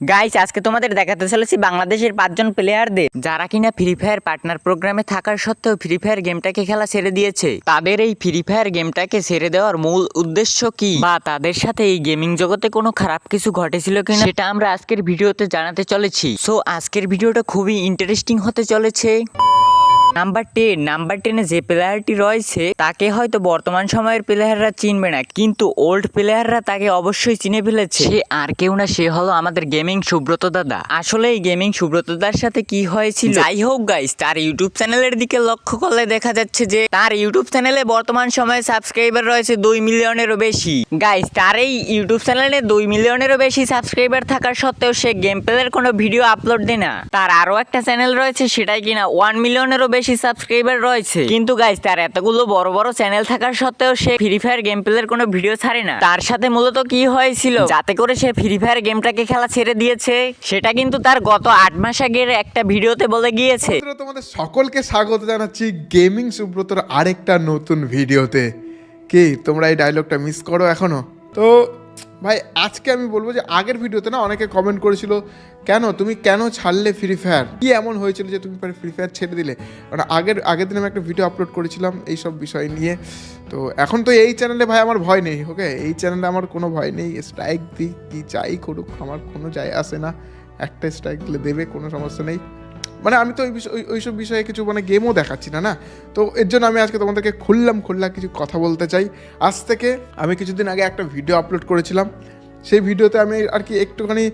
Guys আজকে তোমাদের দেখাতে চলেছি বাংলাদেশের পাঁচজন প্লেয়ারদের যারা কিনা ফ্রি ফায়ার পার্টনার প্রোগ্রামে থাকার সত্ত্বেও ফ্রি ফায়ার গেমটাকে খেলা ছেড়ে দিয়েছে। তাদের এই ফ্রি ফায়ার গেমটাকে ছেড়ে দেওয়ার মূল উদ্দেশ্য কি? বা তাদের সাথে এই গেমিং জগতে কোনো খারাপ কিছু ঘটেছিল কিনা? সেটা আমরা আজকের ভিডিওতে জানাতে চলেছি। সো আজকের ভিডিওটা খুবই ইন্টারেস্টিং হতে চলেছে। নাম্বার টেন নাম্বার টেনে যে প্লেয়ারটি রয়েছে, তাকে হয়তো বর্তমান সময়ের প্লেয়াররা চিনবে না, কিন্তু ওল্ড প্লেয়াররা তাকে অবশ্যই চিনে ফেলেছে। সে আর কেউ না, সে হলো আমাদের গেমিং সুব্রত দাদা। আসলে এই গেমিং সুব্রত দাদার সাথে কি হয়েছিল? যাই হোক গাইস তার ইউটিউব চ্যানেলের দিকে লক্ষ্য করলে দেখা যাচ্ছে যে, তার ইউটিউব চ্যানেলে বর্তমান সময়ে সাবস্ক্রাইবার রয়েছে দুই মিলিয়নেরও বেশি। গাইস তার এই ইউটিউব চ্যানেলে দুই মিলিয়নেরও বেশি সাবস্ক্রাইবার থাকার সত্ত্বেও সে গেম প্লের কোনো ভিডিও আপলোড দেয় না। তার আরও একটা চ্যানেল রয়েছে, সেটাই কিনা ওয়ান মিলিয়নেরও বেশি সাবস্ক্রাইবার রয়েছে। কিন্তু গাইস তার এতগুলো বড় বড় চ্যানেল থাকার সত্ত্বেও সে ফ্রি ফায়ার গেম প্লের কোনো ভিডিও ছাড়ে না। তার সাথে মূলত কি হয়েছিল? যাতে করে সে ফ্রি ফায়ার গেমটাকে খেলা ছেড়ে দিয়েছে সেটা কিন্তু তার গত আট মাস আগের একটা ভিডিওতে বলে গিয়েছে। তোমাদের সকলকে স্বাগত জানাচ্ছি গেমিং সুব্রতর আরেকটা নতুন ভিডিওতে কি তোমরা এই ডায়লগটা মিস করো এখনও? তো ভাই, আজকে আমি বলব যে আগের ভিডিওতে না অনেকে কমেন্ট করেছিল, কেন? তুমি কেন ছাড়লে ফ্রি ফায়ার কি এমন হয়েছিল যে তুমি ফ্রি ফায়ার ছেড়ে দিলে? কারণ আগের আগের দিন আমি একটা ভিডিও আপলোড করেছিলাম এই সব বিষয় নিয়ে। তো এখন তো এই চ্যানেলে ভাই আমার ভয় নেই ওকে এই চ্যানেলে আমার কোনো ভয় নেই। স্ট্রাইক দিই কি চাই করুক, আমার কোনো যায় আসে না। একটা স্ট্রাইক দিলে দেবে, কোনো সমস্যা নেই। মানে আমি তো ওই বিষয় ওই- ওইসব বিষয়ে কিছু মানে গেমও দেখাচ্ছি না না? তো এর জন্য আমি আজকে তোমাদেরকে খুললাম খুললা কিছু কথা বলতে চাই। আজ থেকে আমি কিছুদিন আগে একটা ভিডিও আপলোড করেছিলাম। সেই ভিডিওতে আমি আর কি একটুখানি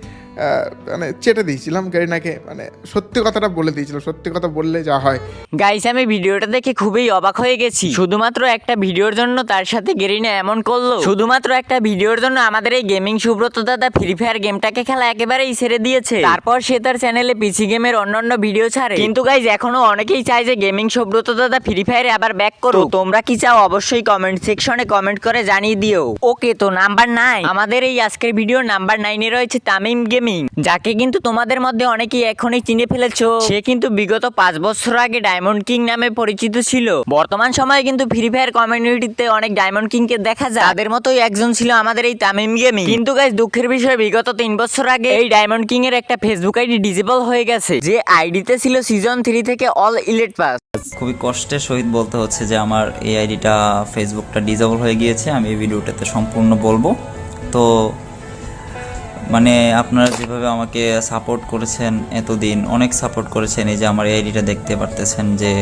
মানে চেটে দিয়েছিলাম গেরিনাকে। মানে সত্যি কথাটা বলে দিয়েছিলাম সত্যি কথা বললে যা হয়। গাইস আমি ভিডিওটা দেখে খুবই অবাক হয়ে গেছি। শুধুমাত্র একটা ভিডিওর জন্য তার সাথে গেরিনা এমন করল। শুধুমাত্র একটা ভিডিওর জন্য আমাদের এই গেমিং সুব্রত দাদা ফ্রি ফায়ার গেমটাকে খেলা একেবারেই ছেড়ে দিয়েছে। তারপর সে তার চ্যানেলে পিসি গেমের অন্যান্য ভিডিও ছাড়ে। কিন্তু গাইজ এখনও অনেকেই চায় যে গেমিং সুব্রত দাদা ফ্রি ফায়ারে আবার ব্যাক করো তোমরা কি চাও অবশ্যই কমেন্ট সেকশনে কমেন্ট করে জানিয়ে দিও। ওকে, তো নাম্বার নাইন আমাদের এই আজকের ভিডিও নাম্বার নাইনে রয়েছে তামিম গেমিং যাকে কিন্তু তোমাদের মধ্যে অনেকেই এখনই চিনে ফেলেছো। সে কিন্তু বিগত পাঁচ বছর আগে ডায়মন্ড কিং নামে পরিচিত ছিল। বর্তমান সময়ে কিন্তু ফ্রি ফায়ার কমিউনিটিতে অনেক ডায়মন্ড কিং কে দেখা যায়। তাদের মতোই একজন ছিল আমাদের এই তামিম গেমিং। কিন্তু গাইজ দুঃখের বিষয়, বিগত তিন বছর আগে এই ডায়মন্ড কিং এর একটা ফেসবুক আইডি ডিজেবল হয়ে গেছে। যে আইডিতে ছিল সিজন থ্রি থেকে অল ইলেট পাস খুবই কষ্টের সহিত বলতে হচ্ছে যে আমার এই আইডিটা ফেসবুকটা ডিজেবল হয়ে গিয়েছে। আমি এই ভিডিওটাতে সম্পূর্ণ বলব। তো মানে আপনারা যেভাবে আমাকে সাপোর্ট করেছেন এতদিন অনেক সাপোর্ট করেছেন এই যে আমার এই আইডিটা দেখতে পারতেছেন যে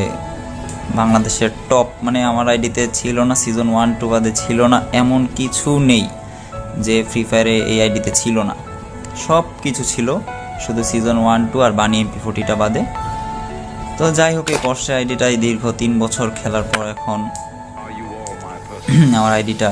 বাংলাদেশের টপ মানে আমার আইডিতে ছিল না সিজন ওয়ান টু বাদে ছিল না এমন কিছু নেই যে ফ্রি ফায়ারে এই আইডিতে ছিল না। সব কিছু ছিল শুধু সিজন ওয়ান টু আর বানি এমপি ফোর্টিটা বাদে। তো যাই হোক এই কষ্টের আইডিটাই দীর্ঘ তিন বছর খেলার পর এখন আমার আইডিটা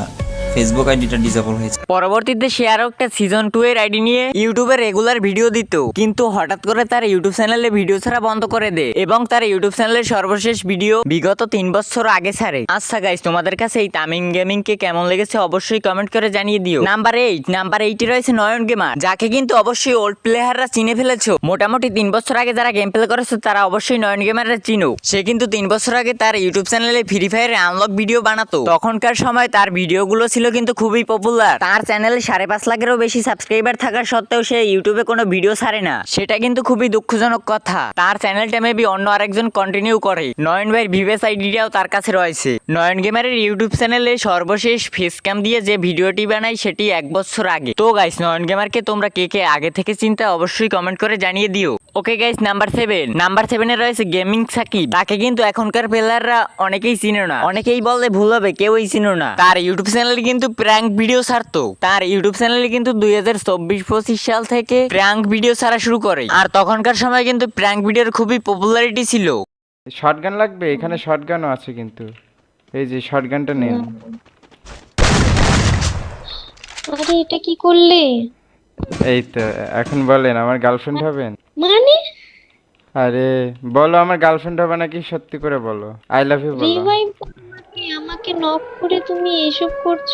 ফেসবুক আইডিটা ডিসেবল হয়েছে। পরবর্তীতে সে আরও একটা সিজন টু এর আইডি নিয়ে ইউটিউবে রেগুলার ভিডিও দিত। কিন্তু হঠাৎ করে তার ইউটিউব চ্যানেলে ভিডিও ছাড়া বন্ধ করে দেয় এবং তার ইউটিউব চ্যানেলের সর্বশেষ ভিডিও বিগত তিন বছর আগে ছাড়ে। আচ্ছা গাইস তোমাদের কাছে এই তামিম গেমিং কে কেমন লেগেছে অবশ্যই কমেন্ট করে জানিয়ে দিও। নাম্বার এইট নাম্বার এইটে রয়েছে নয়ন গেমার যাকে কিন্তু অবশ্যই ওল্ড প্লেয়াররা চিনে ফেলেছো। মোটামুটি তিন বছর আগে যারা গেম প্লে করেছে, তারা অবশ্যই নয়ন গেমাররা চিনো। সে কিন্তু তিন বছর আগে তার ইউটিউব চ্যানেলে ফ্রি ফায়ার আনলক ভিডিও বানাতো। তখনকার সময় তার ভিডিওগুলো ছিল কিন্তু খুবই পপুলার তার চ্যানেলে সাড়ে পাঁচ লাখেরও বেশি সাবস্ক্রাইবার থাকার সত্ত্বেও সে ইউটিউবে কোনো ভিডিও ছাড়ে না। সেটা কিন্তু খুবই দুঃখজনক কথা। তার চ্যানেলটা মেবি অন্য আরেকজন কন্টিনিউ করে। নয়ন ভাইয়ের ভিভেস আইডিটাও তার কাছে রয়েছে। নয়ন গেমারের ইউটিউব চ্যানেলে সর্বশেষ ফেস ক্যাম দিয়ে যে ভিডিওটি বানাই সেটি এক বছর আগে। তো গাইস নয়ন গেমারকে তোমরা কে কে আগে থেকে চিন্তা অবশ্যই কমেন্ট করে জানিয়ে দিও। Okay guys number seven number সেভেনে রয়েছে গেমিং সাকিব। তাকে কিন্তু এখনকার প্লেয়াররা অনেকেই চিনো না। অনেকেই বললে ভুল হবে, কেউই চিনো না। তার ইউটিউব চ্যানেলে কিন্তু প্র্যাঙ্ক ভিডিও ছাড়তো। তার ইউটিউব চ্যানেলে কিন্তু দুই হাজার চব্বিশ পঁচিশ সাল থেকে প্র্যাঙ্ক ভিডিও ছাড়া শুরু করে। আর তখনকার সময় কিন্তু প্র্যাঙ্ক ভিডিওর খুবই পপুলারিটি ছিল। শর্টগান লাগবে? এখানে শর্টগানও আছে কিন্তু। এই যে শর্টগানটা নেন। আরে এটা কি করলে? এই তো এখন বলেন আমার গার্লফ্রেন্ড হবেন। মানে? আরে বলো আমার গার্লফ্রেন্ড হবে নাকি? সত্যি করে বলো। আই লাভ ইউ বলো। রিভাইভ আমাকে নক করে তুমি এসব করছ?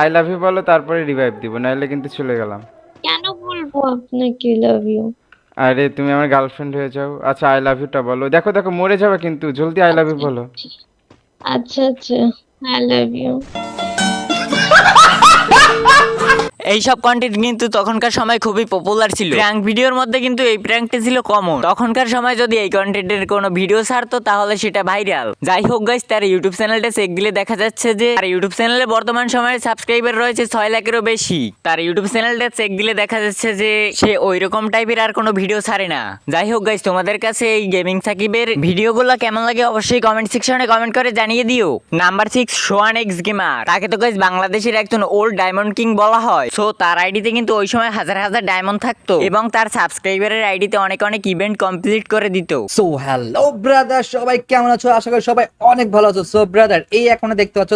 আই লাভ ইউ বলো তারপরে রিভাইভ দিব নাইলে কিন্তু চলে গেলাম। কেন বলব আপনাকে? লাভ ইউ আরে তুমি আমার গার্লফ্রেন্ড হয়ে যাও। আচ্ছা আই লাভ ইউটা বলো। দেখো দেখো মরে যাবে কিন্তু। জলদি আই লাভ ইউ বলো। আচ্ছা আচ্ছা। আই লাভ ইউ এইসব কন্টেন্ট কিন্তু তখনকার সময় খুবই পপুলার ছিল। প্র্যাঙ্ক ভিডিওর মধ্যে কিন্তু এই প্র্যাঙ্কটা ছিল কমন তখনকার সময় যদি এই কন্টেন্টের কোনো ভিডিও ছাড়তো তাহলে সেটা ভাইরাল যাই হোক গাইস তার ইউটিউব চ্যানেলটা চেক দিলে দেখা যাচ্ছে যে তার ইউটিউব চ্যানেলে বর্তমান সময়ে সাবস্ক্রাইবার রয়েছে ছয় লাখেরও বেশি। তার ইউটিউব চ্যানেলটা চেক দিলে দেখা যাচ্ছে যে সে ওই রকম টাইপের আর কোনো ভিডিও ছাড়ে না। যাই হোক গাইস তোমাদের কাছে এই গেমিং সাকিবের ভিডিওগুলো কেমন লাগে অবশ্যই কমেন্ট সেকশনে কমেন্ট করে জানিয়ে দিও। Number six swan X gamer তাকে তো গাইস বাংলাদেশের একজন ওল্ড ডায়মন্ড কিং বলা হয়। সো তার আইডিতে কিন্তু ওই সময় হাজার হাজার ডায়মন্ড থাকতো এবং তার সাবস্ক্রাইবারের আইডিতে অনেক অনেক ইভেন্ট কমপ্লিট করে দিত। সো হ্যালো ব্রাদার সবাই কেমন আছো? আশা করি সবাই অনেক ভালো আছো। সো ব্রাদার এই এখন দেখতে পাচ্ছ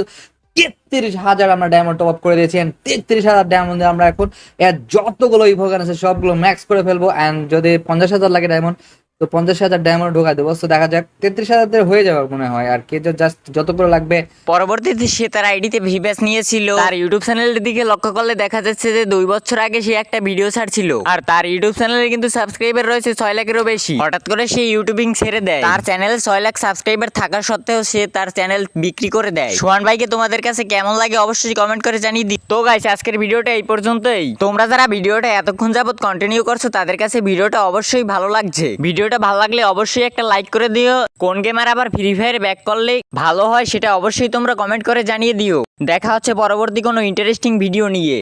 তেত্রিশ হাজার আমরা ডায়মন্ড টপ আপ করে দিয়েছি তেত্রিশ হাজার ডায়মন্ড আমরা এখন এর যতগুলো ইভোগান আছে সবগুলো ম্যাক্স করে ফেলব অ্যান্ড যদি পঞ্চাশ হাজার লাগে ডায়মন্ড তো পঞ্চাশ হাজার ডায়মন্ড ঢোকা দেবো। তো দেখা যাক তেত্রিশ হাজার হয়ে যাবে মনে হয় আর কে জাস্ট যতগুলো লাগবে। পরবর্তীতে সে তার আইডিতে ভিব্যাস নিয়েছিল। তার ইউটিউব চ্যানেলের দিকে লক্ষ্য করলে দেখা যাচ্ছে যে দুই বছর আগে সে একটা ভিডিও ছাড়ছিল। আর তার ইউটিউব চ্যানেলে কিন্তু সাবস্ক্রাইবার রয়েছে ছয় লাখেরও বেশি। হঠাৎ করে সে ইউটিউবিং ছেড়ে দেয়। তার চ্যানেলে ছয় লাখ সাবস্ক্রাইবার থাকা সত্ত্বেও সে তার চ্যানেল বিক্রি করে দেয়। সোহান ভাইকে তোমাদের কাছে কেমন লাগে অবশ্যই কমেন্ট করে জানিয়ে দি তো গাইস আজকের ভিডিওটা এই পর্যন্তই। তোমরা যারা ভিডিওটা এতক্ষণ যাবত কন্টিনিউ করছ তাদের কাছে ভিডিওটা অবশ্যই ভালো লাগছে। ভিডিওটা ভালো লাগলে অবশ্যই একটা লাইক করে দিও। কোন গেমার আবার ফ্রি ফায়ার ব্যাক করলে ভালো হয় সেটা অবশ্যই তোমরা কমেন্ট করে জানিয়ে দিও। দেখা হচ্ছে পরবর্তী কোনো ইন্টারেস্টিং ভিডিও নিয়ে।